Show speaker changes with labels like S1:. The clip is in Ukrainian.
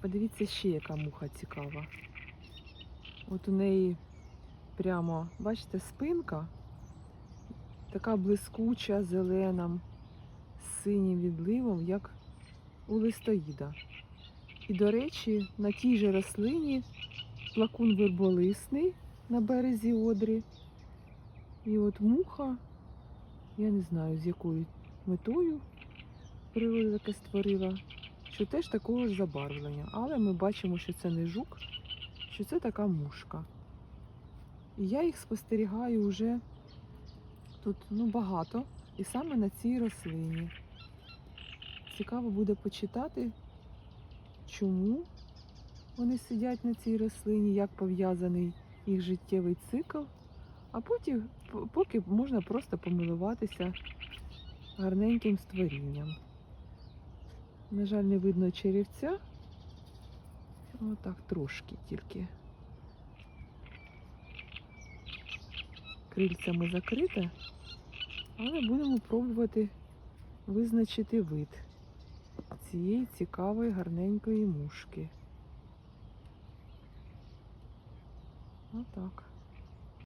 S1: Подивіться ще яка муха цікава. От у неї прямо, бачите, спинка така блискуча, зелена, з синім відливом, як у листоїда. І, до речі, на тій же рослині плакун верболисний на березі Одрі. І от муха, я не знаю з якою метою природа таке створила, що теж такого ж забарвлення. Але ми бачимо, що це не жук, що це така мушка. І я їх спостерігаю вже тут ну, багато, і саме на цій рослині. Цікаво буде почитати, чому вони сидять на цій рослині, як пов'язаний їх життєвий цикл. А потім, поки можна просто помилуватися гарненьким створінням. На жаль, не видно черевця. Отак трошки тільки. Крильцями закрите, але будемо пробувати визначити вид цієї цікавої гарненької мушки. Отак.